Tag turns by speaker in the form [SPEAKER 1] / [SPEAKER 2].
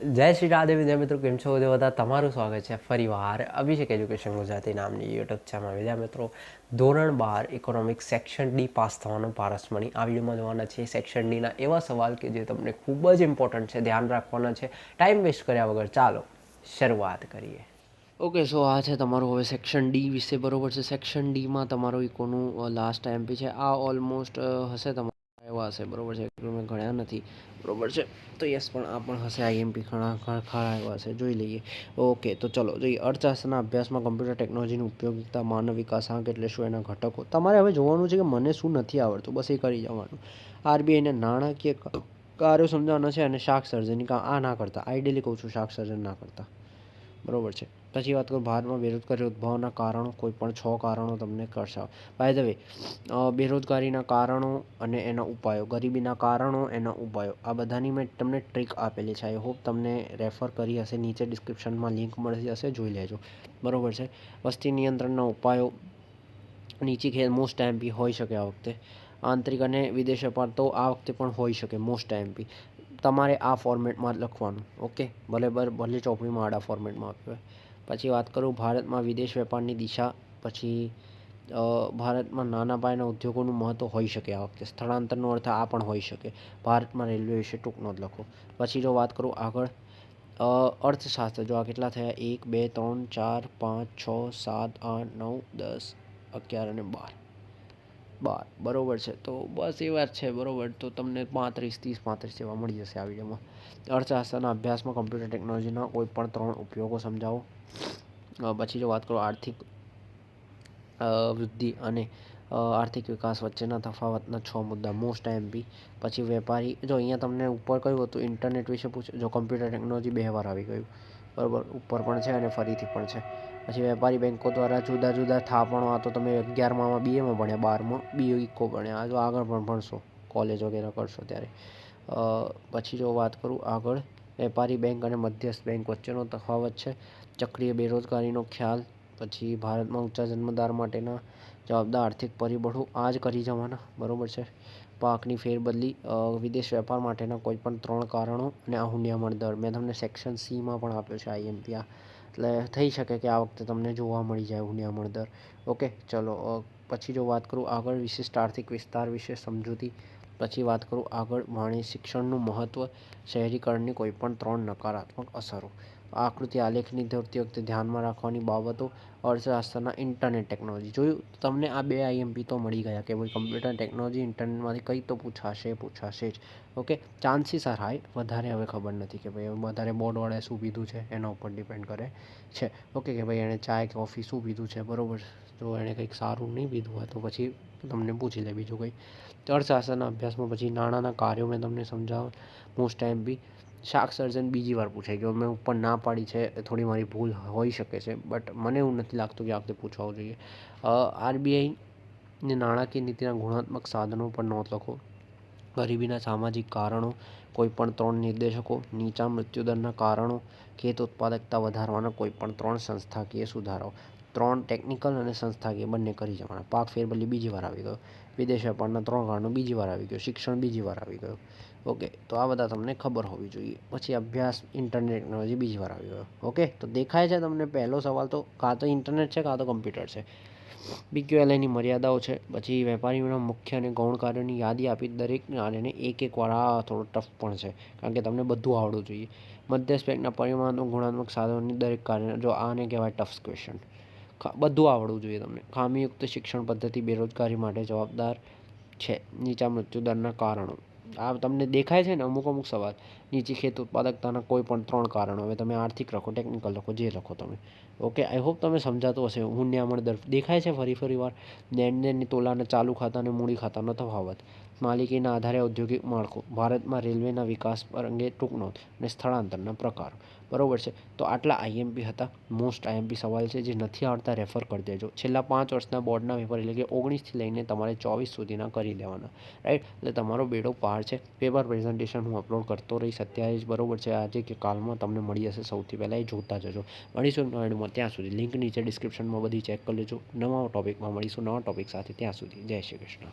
[SPEAKER 1] જય શ્રી રાધે વિદ્યા મિત્રો, કેમ છો બધે? બધા તમારું સ્વાગત છે ફરીવાર અભિષેક એજ્યુકેશન ગુજરાતી નામની યુટ્યુબ ચેનલ વિદ્યા મિત્રો, ધોરણ બાર ઇકોનોમિક સેક્શન ડી પાસ થવાનો પારસમણી આ વિડીયોમાં જોવાના છે. સેક્શન ડીના એવા સવાલ કે જે તમને ખૂબ જ ઇમ્પોર્ટન્ટ છે, ધ્યાન રાખવાના છે. ટાઈમ વેસ્ટ કર્યા વગર ચાલો શરૂઆત કરીએ. ઓકે સો આ છે તમારું હવે સેક્શન ડી વિશે બરોબર છે. સેક્શન ડીમાં તમારું ઇકોનું લાસ્ટ એમપી છે. આ ઓલમોસ્ટ હશે તમારા. એવા હશે. બરોબર છે? મેં ગણ્યા નથી. બરોબર છે? તો યસ, પણ આ પણ હશે. આઈએમપી ઘણા ખરા એવા હશે. જોઈ લઈએ. ઓકે, તો ચલો, જોઈએ. અર્થશાસ્ત્રના અભ્યાસમાં કમ્પ્યુટર ટેકનોલોજીની ઉપયોગિતા, માનવ વિકાસ, આંક એટલે શું એના ઘટકો? તમારે હવે જોવાનું છે કે મને શું નથી આવડતું. બસ એ કરી જવાનું. આરબીઆઈને નાણાકીય કાર્યો સમજાવવાના છે અને શાક સર્જનની આ ના કરતા. આઈડિયલી કહું છું શાક સર્જન ના કરતા. બરોબર છે. પછી વાત કરું ભારતમાં બેરોજગારી ઉદ્ભવના કારણો, કોઈ પણ છ કારણો તમને દર્શાવો બાય ધ વે બેરોજગારીના કારણો અને એના ઉપાયો, ગરીબીના કારણો, એના ઉપાયો, આ બધાની મેં તમને ટ્રીક આપેલી છે. આઈ હોપ તમને રેફર કરી હશે. નીચે ડિસ્ક્રિપ્શનમાં લિંક મળી હશે. જોઈ લેજો. બરોબર છે? વસ્તી નિયંત્રણના ઉપાયો, નીચી ખેલ મોસ્ટ એમપી હોઈ શકે આ વખતે. આંતરિક અને વિદેશ વેપાર તો આ વખતે પણ હોઈ શકે મોસ્ટ એમપી તમારે આ ફોર્મેટમાં લખવાનું ઓકે ભલે ભલે ચોપડીમાં આડા ફોર્મેટમાં આપ્યું હોય. પછી વાત કરું ભારતમાં વિદેશ વેપારની દિશા, પછી ભારતમાં નાના પાયાના ઉદ્યોગોનું મહત્ત્વ હોઈ શકે આ વખતે. સ્થળાંતરનો અર્થ આ પણ હોઈ શકે. ભારતમાં રેલવે વિશે ટૂંકનો જ લખો. પછી જો વાત કરું આગળ અર્થશાસ્ત્ર, જો આ કેટલા થયા? એક, બે, ત્રણ, ચાર, પાંચ, છ, સાત, આઠ, નવ, દસ, અગિયાર અને બાર. બાર, બરોબર છે. તો બસ એ વાત છે, બરોબર. તો તમને પાંત્રીસ, ત્રીસ, પાંત્રીસ જેવા મળી જશે આ વિડીયોમાં અર્થશાસ્ત્રના અભ્યાસમાં કમ્પ્યુટર ટેકનોલોજીના કોઈ પણ ત્રણ ઉપયોગો સમજાવો. પછી જો વાત કરું આર્થિક વૃદ્ધિ અને આર્થિક વિકાસ વચ્ચેના તફાવતના છ મુદ્દા. મોસ્ટ એમપી પછી વેપારી, જો અહીંયા તમને ઉપર કહ્યું હતું ઇન્ટરનેટ વિશે પૂછ્યું, જો કમ્પ્યુટર ટેકનોલોજી બે વાર આવી ગયું. બરાબર? ઉપર પણ છે અને ફરીથી પણ છે. પછી વેપારી બેન્કો દ્વારા જુદા જુદા થાપણો, આ તો તમે અગિયારમાં બીએમાં ભણ્યા, બારમાં બી ઇકો ભણ્યા, આ જો આગળ પણ ભણશો કોલેજ વગેરે કરશો ત્યારે. પછી જો વાત કરું આગળ, વેપારી બેંક અને મધ્યસ્થ બેંક વચ્ચેનો તફાવત છે, ચક્રીય બેરોજગારીનો ખ્યાલ, પછી ભારતમાં ઊંચા જન્મદાર માટેના જવાબદાર આર્થિક પરિબળો આ જ કરી જવાના, બરાબર છે? પાકની ફેરબદલી વિદેશ વેપાર માટેના કોઈપણ ત્રણ કારણો અને આ હુંડિયામણ દર. મેં તમને સેક્શન સીમાં પણ આપ્યો છે આઈએમપી આ. એટલે થઈ શકે કે આ વખતે તમને જોવા મળી જાય હુંડિયામણ દર ઓકે, ચલો પછી જો વાત કરું આગળ વિશિષ્ટ આર્થિક વિસ્તાર વિશે, સમજૂતી. પછી વાત કરું આગળ વાણી શિક્ષણનું મહત્ત્વ શહેરીકરણની કોઈપણ ત્રણ નકારાત્મક અસરો. આ આકૃતિ આલેખની ધરતી વખતે ધ્યાનમાં રાખવાની બાબતો, અર્થશાસ્ત્રના ઇન્ટરનેટ ટેકનોલોજી. જોયું તમને આ બે આઈએમપી તો મળી ગયા કે ભાઈ કમ્પ્યુટર ટેકનોલોજી ઇન્ટરનેટમાંથી કંઈ તો પૂછાશે પૂછાશે જ. ઓકે? Chances are high. વધારે હવે ખબર નથી કે ભાઈ વધારે બોર્ડવાળાએ શું પીધું છે, એના ઉપર ડિપેન્ડ કરે છે. ઓકે કે ભાઈ એણે ચાય, કોફી શું પીધું છે, બરાબર. જો એણે કંઈક સારું નહીં પીધું હોય તો પછી તમને પૂછી લે બીજું કંઈ. તો અર્થશાસ્ત્રના અભ્યાસમાં પછી નાણાંના કાર્યો મેં તમને સમજાવ. મોસ્ટ ટાઈમ બી શાક સર્જન બીજી વાર પૂછાય ગયો મેં ઉપર ના પાડી છે, થોડી મારી ભૂલ હોઈ શકે છે બટ મને એવું નથી લાગતું કે આ વખતે જોઈએ. જોઈએ આરબીઆઈની નાણાકીય નીતિના ગુણાત્મક સાધનો પર નોંધ લખો. ગરીબીના સામાજિક કારણો કોઈપણ ત્રણ નિર્દેશકો, નીચા મૃત્યુદરના કારણો, ખેત ઉત્પાદકતા વધારવાના કોઈપણ ત્રણ સંસ્થાકીય સુધારાઓ. ત્રણ ટેકનિકલ અને સંસ્થાકીય બંને કરી જવાના. પાક ફેરબદલી બીજી વાર આવી ગયો. વિદેશ વેપારના ત્રણ કારણો બીજી વાર આવી ગયો. શિક્ષણ બીજી વાર આવી ગયો. ઓકે તો આ બધા તમને ખબર હોવી જોઈએ. પછી અભ્યાસ ઇન્ટરનેટ ટેકનોલોજી બીજી વાર આવી ગયો. ઓકે તો દેખાય છે તમને પહેલો સવાલ તો કાં તો ઇન્ટરનેટ છે, કાં તો કમ્પ્યુટર છે. બીક્યુએલઆઈની મર્યાદાઓ છે. પછી વેપારીઓના મુખ્ય અને ગૌણ કાર્યોની યાદી આપી દરેક અને એક એક વાર આ થોડો ટફ પણ છે. કારણ કે તમને બધું આવડવું જોઈએ. મધ્યસ્થ બેંકના પરિમાણો, ગુણાત્મક સાધનોની દરેક કાર્ય જો આને કહેવાય ટફ ક્વેશ્ચન બધું આવડવું જોઈએ તમને. ખામીયુક્ત શિક્ષણ પદ્ધતિ બેરોજગારી માટે જવાબદાર છે. નીચા મૃત્યુદરના કારણો. આ તમને દેખાય છે ને અમુક અમુક સવાલ. નીચી ખેત ઉત્પાદકતાના કોઈ પણ ત્રણ કારણો. હવે તમે આર્થિક લખો, ટેકનિકલ લખો, જે લખો તમે. ઓકે, આઈ હોપ તમે સમજાતું હશે. હુંડિયામણ દર દેખાય છે ફરી ફરી વાર લેણદેણની તોલાને ચાલુ ખાતા અને મૂડી ખાતાનો તફાવત માલિકીના આધારે ઔદ્યોગિક માળખું, ભારતમાં રેલવેના વિકાસ પર અંગે ટૂંક નોંધ અને સ્થળાંતરના પ્રકારો. બરાબર છે? તો આટલા આઈએમપી હતા. મોસ્ટ આઈએમપી સવાલ છે જે નથી આવડતા રેફર કરી દેજો. છેલ્લા પાંચ વર્ષના બોર્ડના પેપર એટલે કે ઓગણીસથી લઈને તમારે ચોવીસ સુધીના કરી દેવાના રાઈટ? એટલે તમારો બેડો પાર છે. પેપર પ્રેઝન્ટેશન હું અપલોડ કરતો રહીશ અત્યારે જ. બરાબર છે? આજે કે કાલમાં તમને મળી જશે સૌથી પહેલાં એ જોતા જજો. મળીશું નવા વિડીયોમાં. ત્યાં સુધી લિંક નીચે ડિસ્ક્રિપ્શનમાં બધી ચેક કરી લેજો. નવા ટોપિકમાં મળીશું. નવા ટોપિક સાથે ત્યાં સુધી. જય શ્રી કૃષ્ણ.